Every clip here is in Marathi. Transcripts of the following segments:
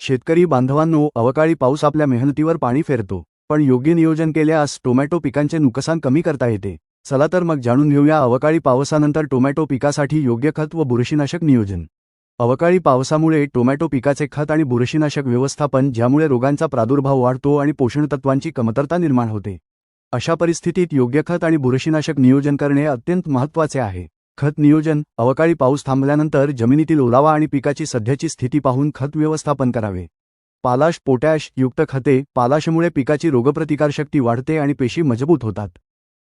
शेतकरी बांधवांनो अवकाळी पाऊस आपल्या मेहनतीवर पाणी फेरतो पण योग्य नियोजन केल्यास टोमॅटो पिकांचे नुकसान कमी करता येते. चला तर मग जाणून घेऊया अवकाळी पावसानंतर टोमॅटो पिकासाठी योग्य खत व बुरशीनाशक नियोजन. अवकाळी पावसामुळे टोमॅटो पिकाचे खत आणि बुरशीनाशक व्यवस्थापन ज्यामुळे रोगांचा प्रादुर्भाव वाढतो आणि पोषणतत्वांची कमतरता निर्माण होते. अशा परिस्थितीत योग्य खत आणि बुरशीनाशक नियोजन करणे अत्यंत महत्त्वाचे आहे. खत नियोजन अवकाळी पाऊस थांबल्यानंतर जमिनीतील ओलावा आणि पिकाची सध्याची स्थिती पाहून खत व्यवस्थापन करावे. पालाश पोटॅश युक्त खते पालाशमुळे पिकाची रोगप्रतिकारशक्ती वाढते आणि पेशी मजबूत होतात.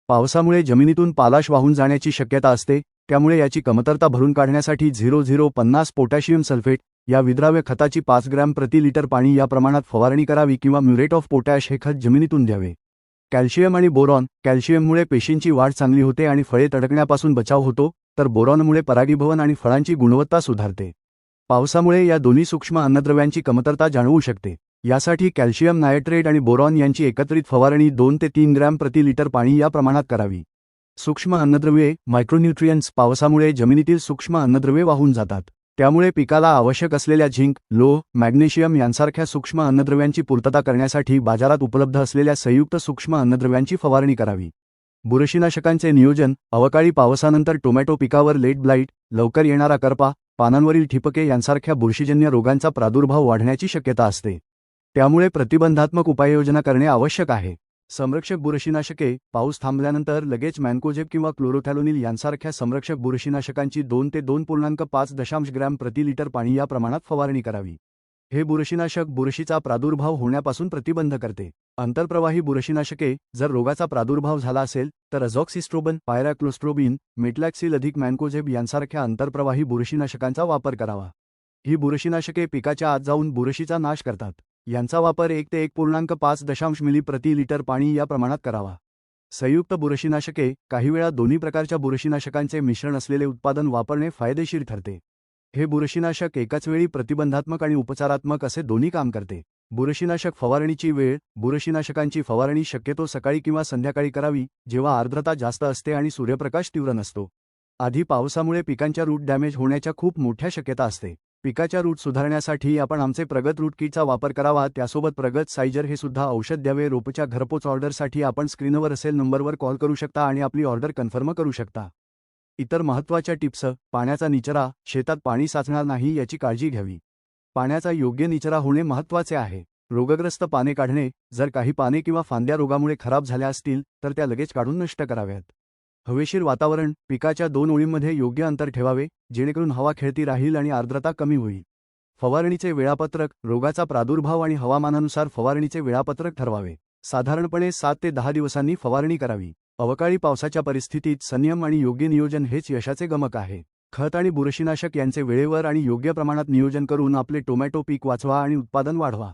पावसामुळे जमिनीतून पालाश वाहून जाण्याची शक्यता असते त्यामुळे याची कमतरता भरून काढण्यासाठी झिरो झिरो पन्नास पोटॅशियम सल्फेट या विद्राव्य खताची पाच ग्रॅम प्रति लिटर पाणी या प्रमाणात फवारणी करावी किंवा म्युरेट ऑफ पोटॅश हे खत जमिनीतून द्यावे. कॅल्शियम आणि बोरॉन कॅल्शियममुळे पेशींची वाढ चांगली होते आणि फळे तडकण्यापासून बचाव होतो तर बोरॉनमुळे परागीभवन आणि फळांची गुणवत्ता सुधारते. पावसामुळे या दोन्ही सूक्ष्म अन्नद्रव्यांची कमतरता जाणवू शकते. यासाठी कॅल्शियम नायट्रेट आणि बोरॉन यांची एकत्रित फवारणी दोन ते तीन ग्रॅम प्रति लिटर पाणी या प्रमाणात करावी. सूक्ष्म अन्नद्रव्ये मायक्रोन्यूट्रियन्स पावसामुळे जमिनीतील सूक्ष्म अन्नद्रव्ये वाहून जातात. त्यामुळे पिकाला आवश्यक असलेल्या झिंक लोह मॅग्नेशियम यांसारख्या सूक्ष्म अन्नद्रव्यांची पूर्तता करण्यासाठी बाजारात उपलब्ध असलेल्या संयुक्त सूक्ष्म अन्नद्रव्यांची फवारणी करावी. बुरशीनाशकांचे नियोजन अवकाळी पावसानंतर टोमॅटो पिकावर लेट ब्लाईट लवकर येणारा करपा पानांवरील ठिपके यांसारख्या बुरशीजन्य रोगांचा प्रादुर्भाव वाढण्याची शक्यता असते. त्यामुळे प्रतिबंधात्मक उपाययोजना करणे आवश्यक आहे. संरक्षक बुरशीनाशके पाऊस थांबल्यानंतर लगेच मॅन्कोजेब किंवा क्लोरोथॅलोनिल यांसारख्या संरक्षक बुरशीनाशकांची दोन ते दोन पूर्णांक पाच दशांश ग्रॅम प्रति लिटर पाणी या प्रमाणात फवारणी करावी. हे बुरशीनाशक बुरशीचा प्रादुर्भाव होण्यापासून प्रतिबंध करते. आंतरप्रवाही बुरशीनाशके जर रोगाचा प्रादुर्भाव झाला असेल तर अझॉक्सिस्ट्रोबन पायराक्लोस्ट्रोबिन मेटलॅक्सिल अधिक मॅन्कोझेब यांसारख्या आंतरप्रवाही बुरशीनाशकांचा वापर करावा. ही बुरशीनाशके पिकाच्या आत जाऊन बुरशीचा नाश करतात. यांचा वापर एक ते एक पूर्णांक पाच दशांश मिली प्रति लिटर पाणी या प्रमाणात करावा. संयुक्त बुरशीनाशके काही वेळा दोन्ही प्रकारच्या बुरशीनाशकांचे मिश्रण असलेले उत्पादन वापरणे फायदेशीर ठरते. हे बुरशीनाशक एकाच वेळी प्रतिबंधात्मक आणि उपचारात्मक असे दोन्ही काम करते. बुरशीनाशक फवारणीची वेळ बुरशीनाशकांची फवारणी शक्यतो सकाळी किंवा संध्याकाळी करावी जेव्हा आर्द्रता जास्त असते आणि सूर्यप्रकाश तीव्र नसतो. आधी पावसामुळे पिकांच्या रूट डॅमेज होण्याच्या खूप मोठ्या शक्यता असते. पिकाच्या रूट सुधारण्यासाठी आपण आमचे प्रगत रूट किटचा वापर करावा त्यासोबत प्रगत सायजर हे सुद्धा औषध द्यावे रोपच्या घरपोच ऑर्डरसाठी आपण स्क्रीनवर असेल नंबरवर कॉल करू शकता आणि आपली ऑर्डर कन्फर्म करू शकता. इतर महत्त्वाच्या टिप्स पाण्याचा निचरा शेतात पाणी साचणार नाही याची काळजी घ्यावी. पाण्याचा योग्य निचरा होणे महत्त्वाचे आहे. रोगग्रस्त पाने काढणे जर काही पाने किंवा फांद्या रोगामुळे खराब झाल्या असतील तर त्या लगेच काढून नष्ट कराव्यात. हवेशीर वातावरण पिकाच्या दोन ओळींमध्ये योग्य अंतर ठेवावे जेणेकरून हवा खेळती राहील आणि आर्द्रता कमी होईल. फवारणीचे वेळापत्रक रोगाचा प्रादुर्भाव आणि हवामानानुसार फवारणीचे वेळापत्रक ठरवावे. साधारणपणे सात ते दहा दिवसांनी फवारणी करावी. अवकाळी पावसाच्या परिस्थितीत संयम आणि योग्य नियोजन हेच यशाचे गमक आहे. खत आणि बुरशीनाशक यांचे वेळेवर आणि योग्य प्रमाणात नियोजन करून आपले टोमॅटो पीक वाचवा आणि उत्पादन वाढवा.